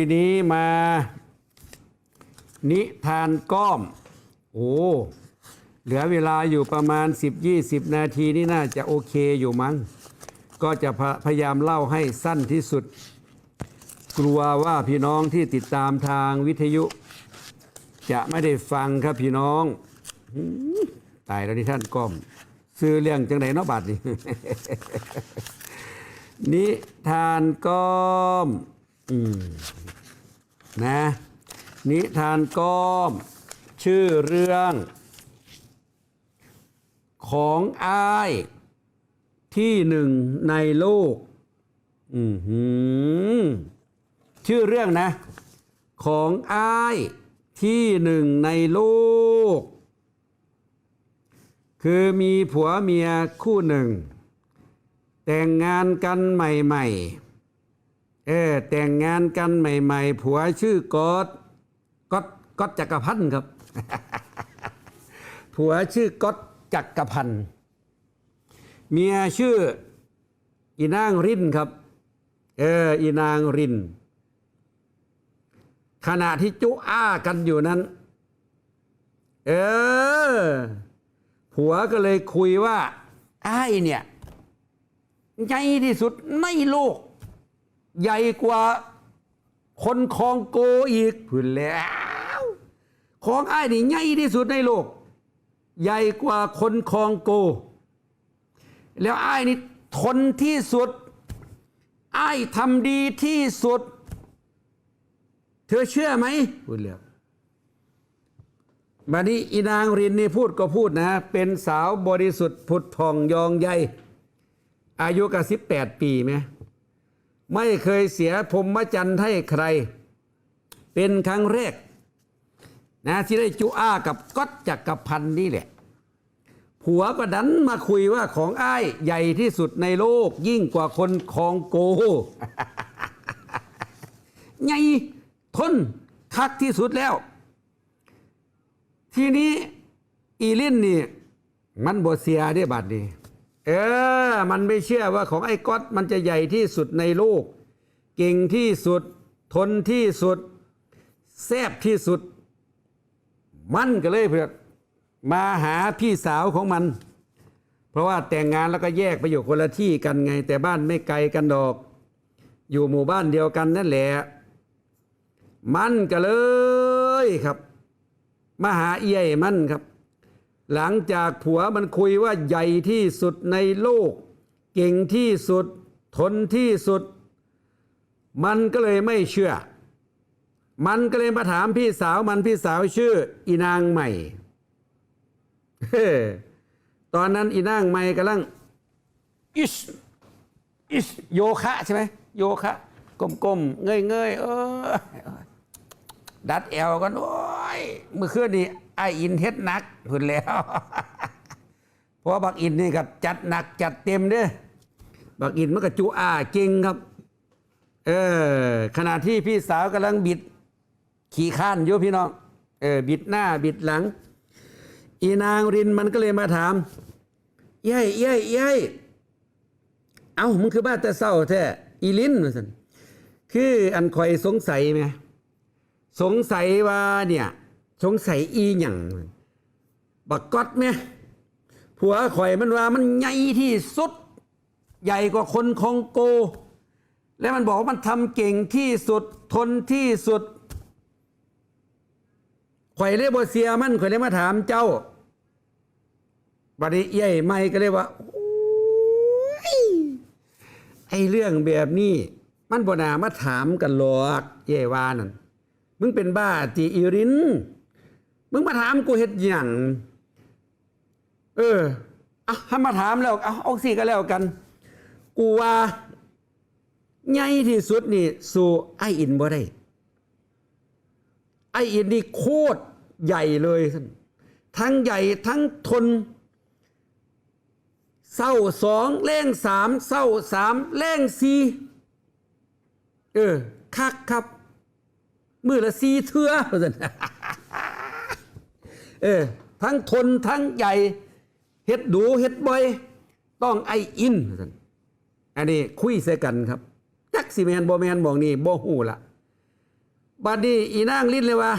ทีนี้มา นิทานก้อม โอ้ เหลือเวลาอยู่ประมาณ 10-20 นาทีนี่น่าจะโอเคอยู่มั้ง ก็จะพพยายามเล่าให้สั้นที่สุด กลัวว่าพี่น้องที่ติดตามทางวิทยุ จะไม่ได้ฟังครับพี่น้อง ตายแล้วนี่ท่านก้อม ซื้อเรื่องจังไหนเนาะบัดนี่นิทานก้อม อืมนะนิทานก้อม ชื่อเรื่อง ของอ้าย ที่หนึ่งในโลก อือหือชื่อเรื่องนะ ของอ้าย ที่หนึ่งในโลก คือมีผัวเมียคู่หนึ่ง แต่งงานกันใหม่ ๆ เออแต่งงานกันใหม่ ๆ ผัวชื่อกอดก๊อตก๊อตจักรพันธ์ครับ ผัวชื่อกอตจักรพันธ์เมียชื่อ อีนางรินครับ เอออีนางริน ขณะที่จุอ้ากันอยู่นั้น เออ ผัวก็เลยคุยว่าไอ้ายเนี่ยใหญ่ที่สุดในโลก ใหญ่กว่าคนคองโกอีกพื้นแล้วของไอ้นี่ใหญ่ที่สุดในโลก ใหญ่กว่าคนคองโก แล้วไอ้นี่ทนที่สุดไอ้ทำดีที่สุด เธอเชื่อไหมพูดแล้วมานี้อีนางรินนี่พูดก็พูดนะ เป็นสาวบริสุทธิ์ผุดผ่องยองใยอายุกับสิบแปดปีไหม ไม่เคยเสียพรมจรรย์ให้ใคร เป็นครั้งแรกนะที่ได้จุอ้ากับก๊อตจักรพันธ์นี่แหละผัวก็ดันมาคุยว่าของอ้ายใหญ่ที่สุดในโลกยิ่งกว่าคนคองโกไงทนคักที่สุดแล้ว ทีนี้อีลินนี่ มันบเสียได้บัดนี้ เออ มันไม่เชื่อว่าของไอ้ก๊อตมันจะใหญ่ที่สุดในโลก เก่งที่สุด ทนที่สุด แซบที่สุด มันก็เลยเพื่อมาหาพี่สาวของมัน เพราะว่าแต่งงานแล้วก็แยกไปอยู่คนละที่กันไง แต่บ้านไม่ไกลกันดอก อยู่หมู่บ้านเดียวกันนั่นแหละ มันก็เลยครับ มาหาเอี้ยมันครับ หลังจากผัวมันคุยว่าใหญ่ที่สุดในโลก เก่งที่สุด ทนที่สุด มันก็เลยไม่เชื่อ มันก็เลยมาถามพี่สาวมันพี่สาวชื่อ อีนางใหม่ตอนนั้นอีนางใหม่กำลังอิสอิสโยคะใช่ไหมโยคะก้มๆเงยๆเออดัดแอวกันโอ้ยเมื่อคืนนี้ ไออินเฮ็ดหนักพุ่นแล้วเพราะว่าบักอินนี่ก็จัดหนักจัดเต็มเด้อบักอินมันก็จุอาเก่งครับ เออขณะที่พี่สาวกำลังบิด ขี่ข้านอยู่พี่น้องเออบิดหน้าบิดหลัง อีนางรินมันก็เลยมาถามเย้ยเย้ยเย้ยเอ้ามึงคือบ้าแต่เศร้าแท้อีลินว่าซั่นคืออันคอยสงสัยไหมสงสัยว่าเนี่ย สงสัยอีหยังบักก๊อตไหมผัวข่อยมันว่ามันใหญ่ที่สุด ใหญ่กว่าคนคองโก และมันบอกว่ามันทำเก่งที่สุดทนที่สุดข่อยเลยบเสียมันข่อยเลยมาถามเจ้าบัดนี้เย่ไม่ก็เลยว่าไอ้เรื่องแบบนี้ มันบนามาถามกันหรอกเย่ว่านั่นมึงเป็นบ้าจีอีริน มึงมาถามกูเห็ดหยังเออเอาถ้ามาถามแล้วเอาเอาสิก็แล้วกัน กูว่าใหญ่ที่สุดนี่สู่ไออินบ่ได้ ไออินนี่โคตรใหญ่เลยท่านทั้งใหญ่ทั้งทนเศร้าสองเล่งสามเศร้าสามเล่งสี่เออคักครับ มือละสีเทือว่าซั่น เออทั้งทนทั้งใหญ่เฮ็ดดูเฮ็ดบ่อย ต้องไออินว่าซั่นอันนี้คุยใส่กันครับจักสิแมนบ่แมนบอกนี่บ่ฮู้ละบัดนี้อีนางลิ้นเลยว่า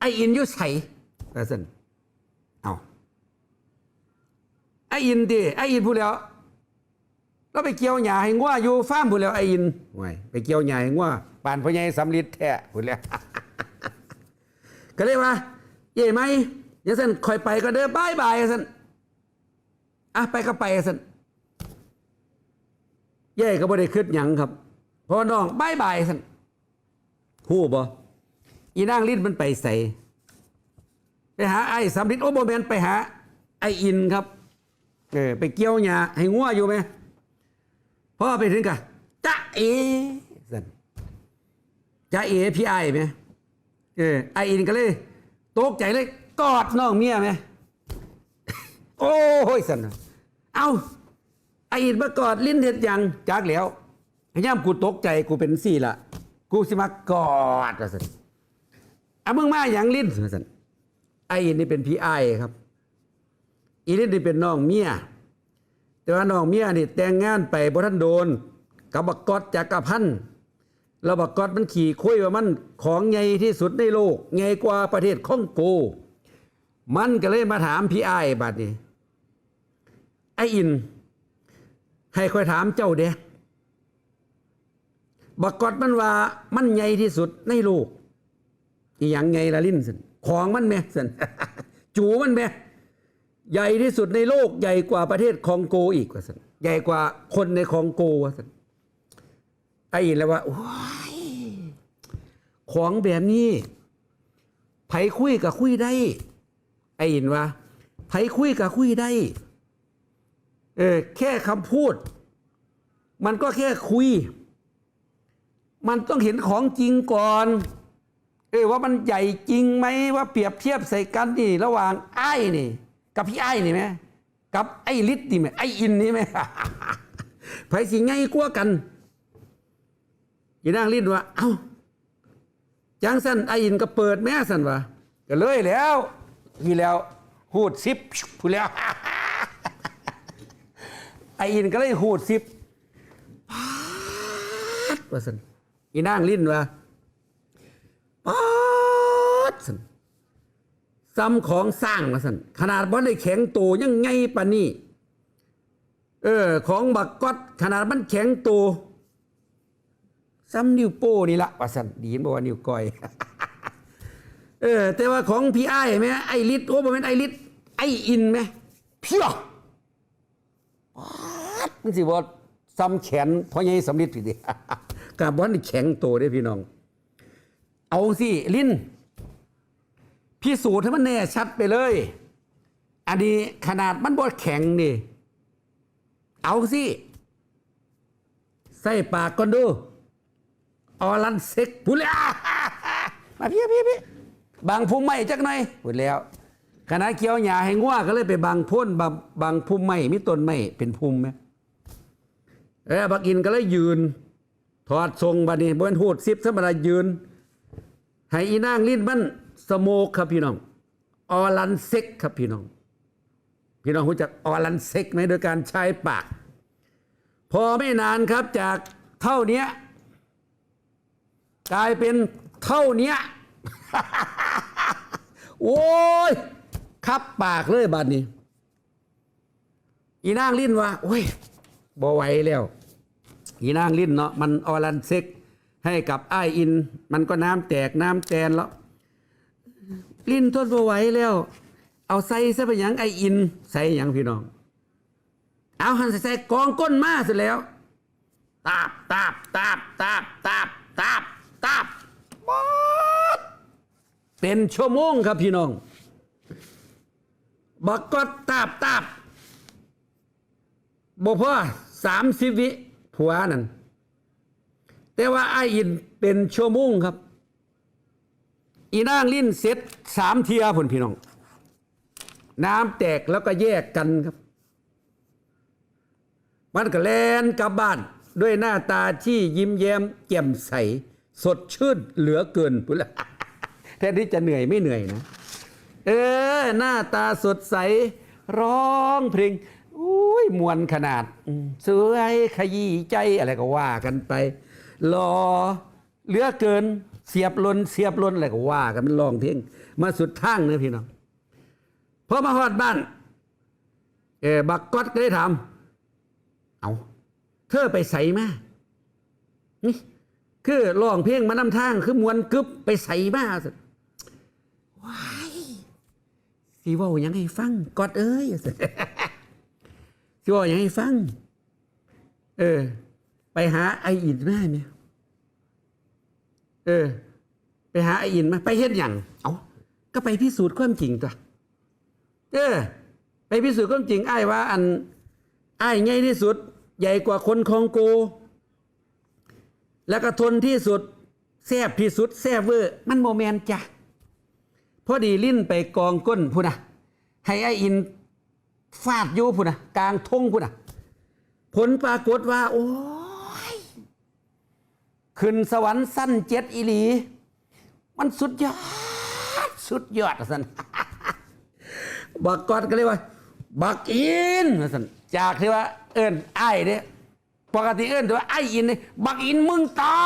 ไออินอยู่ใส่ว่าซั่นเอาไออินดิไออินพูดแล้วเราไปเกี่ยวหญ้าให้งัวอยู่ฟาร์มพูดแล้วไออินไว้ไปเกี่ยวหญ้าให้งัวปานพ่อใหญ่สำลิดแท้พูดแล้วก็เลยว่าเย่ไหมอ ย่าสันคอยไปก็เด้อบายบายสันอะไปก็ไปสันเย่ก็บ่ได้คิดหยังครับเพอน้องบายบายสันฮู้บ่อีนางลิ้นมันไปใส่ไปหาไอ้สำลิดโอ้โบแมนไปหา ไอ้อินครับเออไปเกี่ยวหญ้าให้งัวอยู่ไหมพอไปถึงกะจ้าเอสันจ้าเอพี่ไอ้ไหมเออไออินก็เลยตกใจเลย กอดน้องเมียไหมโอ้ยสันนะเอาไออินมากอดลิ้นเห็ดยังจากแล้วย่ามกูตกใจกูเป็นสี่ละกูสิมากอดสันเอะมึงมาอย่างลิ้นสันไออินนี่เป็นพี่ไอครับ อีลิ้นนี่เป็นน้องเมียแต่ว่าน้องเมียนี่แต่งงานไปบ่ทันโดนกับบักกอดจักกรพันธ์แล้วบักกอดมันขี่คุยว่ามันของใหญ่ที่สุดในโลกใหญ่กว่าประเทศฮ่องโก มันก็เลยมาถามพี่ไอ้บัดนี้ไอ้อิน ให้คอยถามเจ้าเด้บักกอดมันว่ามันใหญ่ที่สุดในโลกอีหยังไงละลิ้นสินของมันแม่สินจูมันแม่ใหญ่ที่สุดในโลกใหญ่กว่าประเทศคองโกอีกว่าสินใหญ่กว่าคนในคองโกว่าสินไอ้อินแล้วว่าโอ้ยของแบบนี้ไผคุยกับคุยได้ ไอ้อินว่าไผคุยกับคุยได้ เออแค่คำพูด มันก็แค่คุย มันต้องเห็นของจริงก่อน เออว่ามันใหญ่จริงไหมว่าเปรียบเทียบใส่กันนี่ ระหว่างไอ้นี่ กับพี่ไอ้นี่ไหมกับไอ้ลิศนี่ไหมไอ้อินนี่ไหมไผสิไงกลัวากันอีนางลิ้นว่า เอ้าจังสันไออินก็เปิดแม่สันวะก็เลยแล้ว ทีแล้วหูดซิบพูดแล้วไออินก็เลยหูดซิบป๊าดว่าสันอีนางลิ้นว่าป๊าดสันซ้ำของสร้างว่าสันขนาดบ่ได้แข็งโตยังไงปานนี้เออ ของบักก๊อตขนาดมันแข็งโตซ้ำนิ้วโป้นี่ละว่าสันดีนบอกว่านิ้วก้อย เออ แต่ว่าของพี่ไอ้ายไหมไอ้ลิศโอ้บ่แม่นไอ้ลิศไอ้อินไหมเพี้ยป๊าดมันสิบ่ซ้ำแขนเพราะยังสำลิดทีเดียวกาบอนนี่แข็งโตได้อพี่น้อง เอาสิลิ้นพิสูจน์ให้มันแน่ชัดไปเลย อันนี้ขนาดมันบดแข็งนี่ เอาสิใส่ปากก่อนดู ออลันเซ็กพูดแล้วมาพี่พี่พี่ บางพุ่มไม้จักหน่อยพูดแล้วขณะเกี่ยวหญ้าให้งัวก็เลยไปบางพ่นบางบางพุ่มไม้มีต้นไม้เป็นพุ่มไหมเออบักอินก็เลยยืน ถอดทรงบัดนี้บนหูดซิบธรรายืนให้อีนางลิ้นมันสโมกครับพี่น้องออลันเซ็กครับพี่น้อง พี่น้องรู้จักออลันเซ็กไหมโดยการใช้ปาก พอไม่นานครับจากเท่าเนี้ยกลายเป็นเท่าเนี้ย โอ้ยคับปากเลยบัดนี้ อีนางลิ้นว่าโอ้ยบ่ไหวแล้ว อีนางลิ้นเนาะมันออรันเซ็ก ให้กับไออิน มันก็น้ำแตกน้ำแตนแล้ว ลิ้นทนบ่ไหวแล้ว เอาใส่ซะไปหยังไออิน ใส่หยังพี่น้อง เอาหันใส่กองก้นมาเสร็จแล้วตาบตาบตาบตาบตาบตาบตาบป๊อด เป็นชั่วโมงครับพี่น้อง บักก็ตาบตาบบ่พอสามสิบวิผัวนั่น แต่ว่าไออินเป็นชั่วโมงครับ อีนางลิ้นเสร็จสามเทียผลพี่น้อง น้ำแตกแล้วก็แยกกันครับ มันก็แลนกลับบ้านด้วยหน้าตาที่ยิ้มแย้มแจ่มใส สดชื่นเหลือเกินพูดละ ทนที่จะเหนื่อยไม่เหนื่อยนะ เออ หน้าตาสดใส ร้องเพลงอุ้ยมวนขนาด สวยขยี้ใจอะไรก็ว่ากันไปรอเหลือเกินเสียบลนเสียบลนอะไรก็ว่ากันมันร้องเพลงมาสุดทางเนอะพี่น้องพอมาฮอดบ้านเออบักก๊อตก็ได้ถามเอาเธอไปใส่มานี่คือร้องเพลงมานำทางคือมวนกึบไปใส่มาสิว้าย สิว่าหยังให้ฟังกอตเอ้ยสิว่าหยังให้ฟัง เออ ไปหาไออินมาไหมเออ ไปหาไออินมา ไปเฮ็ดหยังเอาก็ไปพิสูจน์ความจริงตัวเออ ไปพิสูจน์ความจริงไอ้ว่า อันไอ้ายใหญ่ที่สุด ใหญ่กว่าคนคองโก แล้วก็ทนที่สุดแซบที่สุดแซบเวอร์มันโมแมนจ้ะ พอดีลิ้นไปกองก้นพูนะให้ไออินฟาดอยู่พูนะกลางทงพูนะผลปรากฏว่า โอ้ย ขึ้นสวรรค์สั้นเจ็ดอีหลี มันสุดยอด สุดยอดสันบักกอดก็เรียกว่า บักอินสันจากที่ว่า เอิ้นไอ้เนี่ยปกติเอิ้นแต่ว่าไอ้อินเนี่ยบักอินมึงตา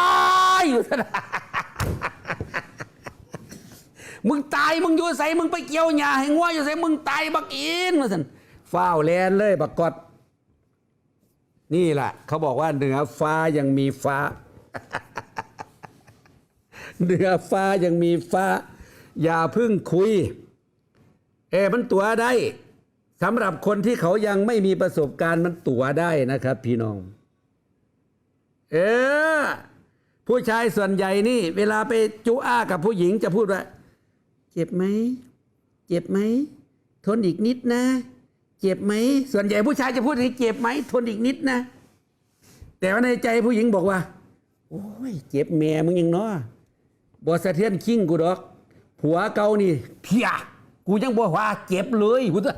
ยอยู่สัน มึงตายมึงอยู่ใส่มึงไปเกี่ยวหญ้าให้งัวอยู่ใส่มึงตายบักอินว่าสันฟ้าวแลนเลยบักกอดนี่แหละเขาบอกว่าเหนือฟ้ายังมีฟ้า เหนือฟ้ายังมีฟ้า อย่าพึ่งคุย เอมันตัวได้สำหรับคนที่เขายังไม่มีประสบการณ์มันตัวได้นะครับ พี่น้อง เออผู้ชายส่วนใหญ่นี่ เวลาไปจุอ้ากับผู้หญิงจะพูดว่า จ็บไหม เจ็บไหม ทนอีกนิดนะ เจ็บไหม ส่วนใหญ่ผู้ชายจะพูดอย่างนี้เจ็บไหม ทนอีกนิดนะ แต่ว่าในใจผู้หญิงบอกว่า โอ้ย เจ็บแม่มึงยังเนาะบ่สะเทือนคิงกูดอก ผัวเก่านี่เพียกูยังบ่ว่าเจ็บเลยกูจะ